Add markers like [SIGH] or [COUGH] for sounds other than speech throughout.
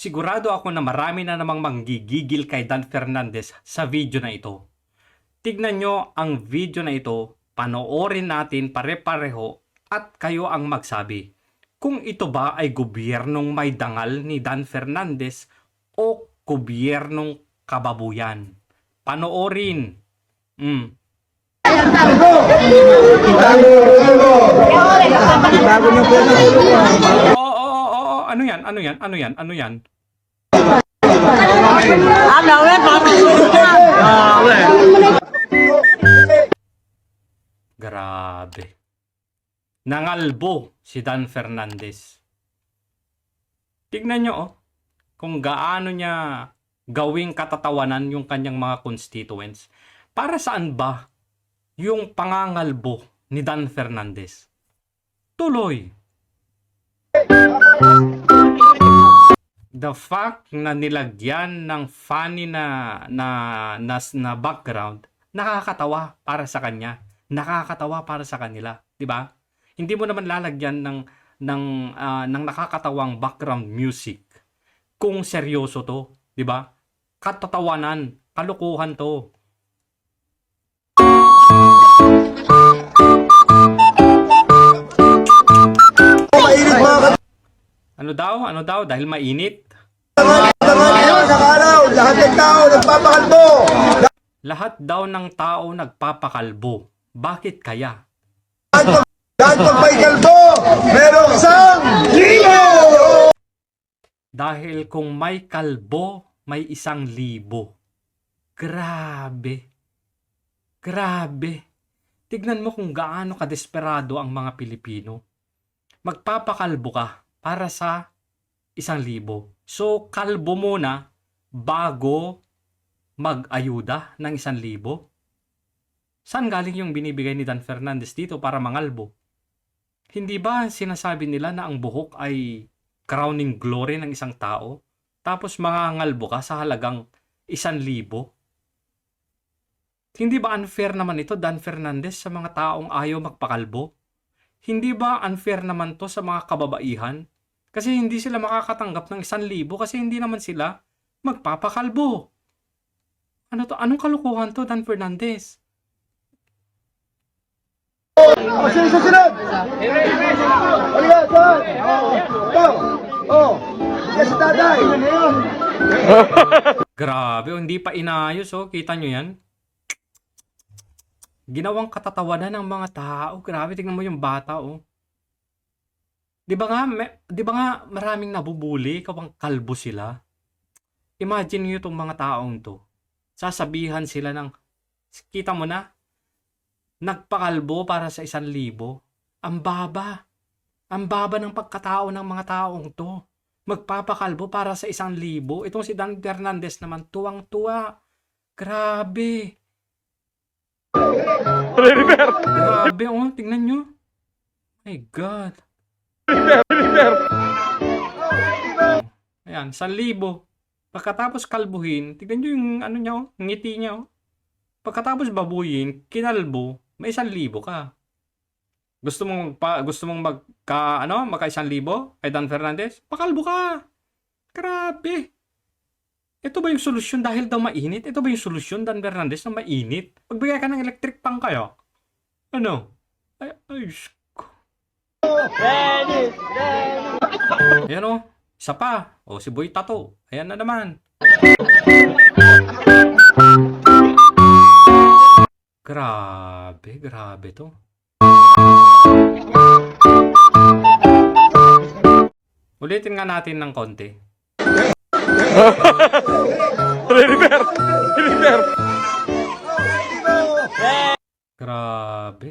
Sigurado ako na marami na namang manggigigil kay Dan Fernandez sa video na ito. Tignan nyo ang video na ito, panoorin natin pare-pareho at kayo ang magsabi kung ito ba ay gobyernong may dangal ni Dan Fernandez o gobyernong kababuyan. Panoorin. Mm. Oo, oo, oo. Ano yan? Ano yan? Ano yan? Ano yan? Grabe. Nangalbo si Dan Fernandez. Tignan nyo, oh, kung gaano niya gawing katatawanan yung kanyang mga constituents. Para saan ba yung pangangalbo ni Dan Fernandez? Tuloy. The fact na nilagyan ng funny na na na, na background nakakatawa para sa kanya. Nakakatawa para sa kanila, 'di ba? Hindi mo naman lalagyan ng ng ah, ng nakakatawang background music kung seryoso 'to, 'di ba? Katatawanan, kalukuhan 'to. Daw? Ano daw? Dahil mainit. Lahat ng tao nagpapakalbo. Lahat daw ng tao nagpapakalbo. Bakit kaya? Lahat may kalbo, merong isang libo! Dahil kung may kalbo, may isang libo. Grabe. Grabe. Tignan mo kung gaano kadesperado ang mga Pilipino. Magpapakalbo ka para sa isang libo. So, kalbo muna bago mag-ayuda ng isang libo. Saan galing yung binibigay ni Dan Fernandez dito para mangalbo? Hindi ba sinasabi nila na ang buhok ay crowning glory ng isang tao, tapos mangangalbo ka sa halagang isan libo? Hindi ba unfair naman ito, Dan Fernandez, sa mga taong ayaw magpakalbo? Hindi ba unfair naman to sa mga kababaihan? Kasi hindi sila makakatanggap ng isan libo kasi hindi naman sila magpapakalbo. Ano to? Anong kalukuhan to, Dan Fernandez? Sino susunod? Halika, saan? Ito. Oh, yan si tatay. Grabe, hindi pa inayos oh. Kita nyo yan? Ginawang katatawanan ng mga tao. Grabe, tingnan mo yung bata oh. 'Di ba nga, 'di ba nga maraming nabubuli kapag kalbo sila? Imagine niyo itong mga taong to. Sasabihan sila ng kita mo na nagpakalbo para sa isang libo. Ang baba. Ang baba ng pagkatao ng mga taong to. Magpapakalbo para sa isang libo. Itong si Dan Fernandez naman, tuwang-tuwa. Grabe. Grabe, oh. Tingnan nyo. My God. Ayan, 1,000. Pagkatapos kalbuhin, tignan nyo yung ano niya, oh, ngiti niya. Oh. Pagkatapos babuyin, kinalbo, may 1,000 ka. Gusto mong pa, gusto mong magka ano, magka 1,000 kay Dan Fernandez? Pakalbo ka. Grabe. Ito ba yung solusyon dahil daw mainit? Ito ba yung solusyon Dan Fernandez na mainit? Pagbigay ka ng electric pang kaya? Ano? Ay, ay, sh- ko. Ayan o. Isa pa. O si Boy Tato. Ayan na naman. Grabe, grabe to. Ulitin nga natin ng konti. Grabe.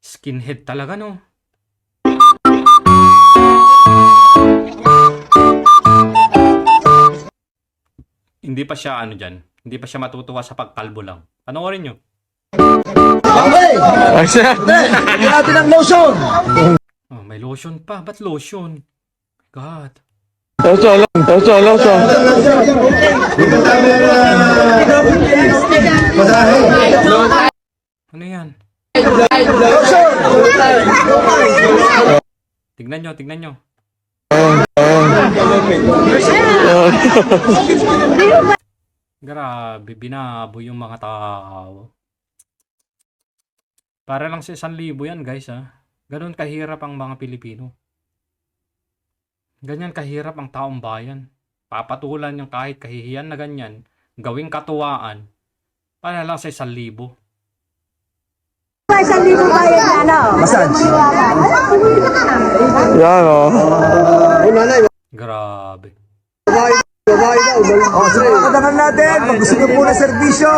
Skinhead talaga, no? Hindi pa siya ano dyan. Hindi pa siya matutuwa sa pagkalbo lang. Panoorin nyo. Okay. Lagyan natin ng lotion. Oh, may lotion pa. Ba't lotion? God. Madahe. Ano yan? Tignan nyo, tignan nyo. Grabe, binabo yung mga tao. Para lang sa isang libo yan, guys, ha. Ganun kahirap ang mga Pilipino. Ganyan kahirap ang taong bayan. Papatulan yung kahit kahihiyan na ganyan, gawing katuwaan, para lang sa isang libo. Isang libo bayad na ano? Massage. Yan o. Grabe. O, sige, pagkatangan natin. Pag gusto niyo po ng serbisyo,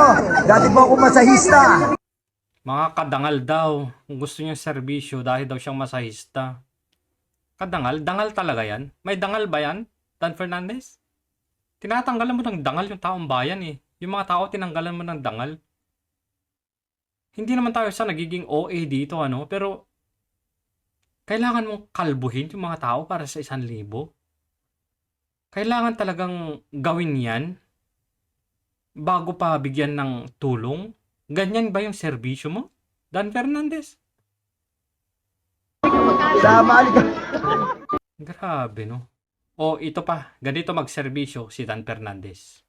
dati po ako masahista. Mga kadangal daw, kung gusto niya serbisyo dahil daw siyang masahista. Kadangal? Dangal talaga yan? May dangal ba yan, Dan Fernandez? Tinatanggalan mo ng dangal yung taong bayan eh. Yung mga tao tinanggalan mo ng dangal. Hindi naman tayo sa nagiging OA dito ano, pero kailangan mong kalbuhin yung mga tao para sa isang libo. Kailangan talagang gawin yan bago pa bigyan ng tulong. Ganyan ba yung serbisyo mo? Dan Fernandez? Sama ka. Grabe, no? O ito pa, ganito magserbisyo si Dan Fernandez.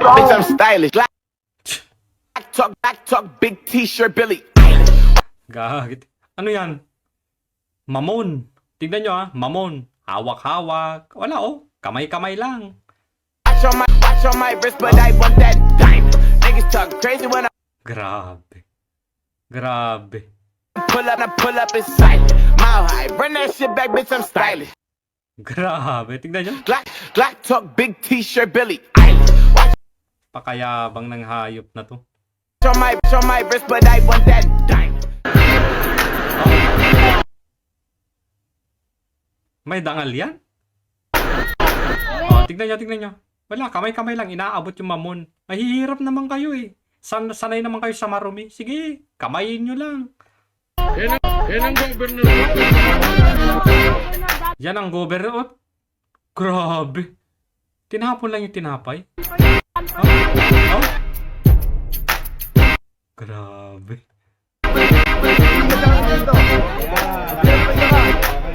Bitch, I'm stylish. Black talk, black talk, big t-shirt, Billy. Gagit. Ano yan? Mamon. Tignan nyo ah, mamon. Hawak-hawak. Wala oh, kamay-kamay lang. Watch on my, watch on my wrist, but I want that diamond. Niggas talk crazy when I Grabe. Grabe. pull up, I pull up in silent. Mile high, run that shit back, bitch, I'm stylish. Grabe. Tignan nyo. Black, black talk, big t-shirt, Billy. Pakayabang ng hayop na to. on my, on my wrist, but I want that diamond. May dangal yan? Oh, tignan nyo, tignan nyo. Wala, kamay-kamay lang. Inaabot yung mamon. Mahihirap naman kayo eh. San, sanay naman kayo sa marumi. Sige, kamayin nyo lang. Yan ang governor. Oh, grabe. Tinapon lang yung tinapay. Oh, oh. Grabe.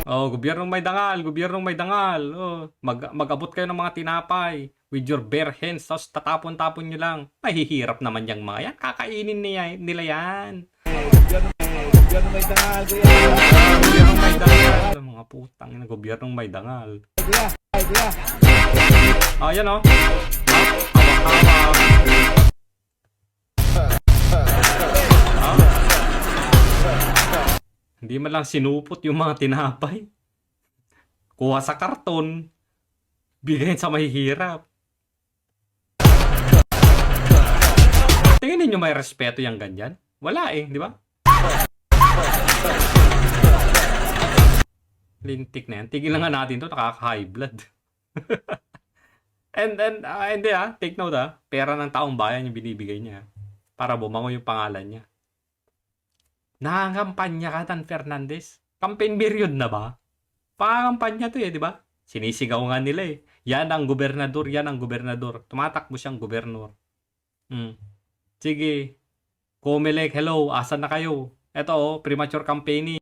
Oh, gobyernong may dangal, gobyernong may dangal. Oh, mag mag-abot kayo ng mga tinapay with your bare hands, tapos tatapon-tapon nyo lang. Mahihirap naman yung mga yan. Kakainin niya, nila yan. Gobyernong may dangal. Mga putang ina, gobyernong may dangal. Oh, yan oh. Hawak-hawak. Hindi man lang sinupot yung mga tinapay. Kuha sa karton. Bigay sa mahihirap. Tingin ninyo may respeto yung ganyan? Wala eh, di ba? Lintik na yan. Tigilan nga natin to, nakaka-high blood. [LAUGHS] and and ah, hindi ah, take note ah, pera ng taong bayan yung binibigay niya para bumango yung pangalan niya. Nangangampanya ka, Tan Fernandez. Campaign period na ba? Pangangampanya to eh, di ba? Sinisigaw nga nila eh. Yan ang gobernador, yan ang gobernador. Tumatakbo siyang gobernador. Hmm. Sige. Comelec, hello, asan na kayo? Eto oh, premature campaigning.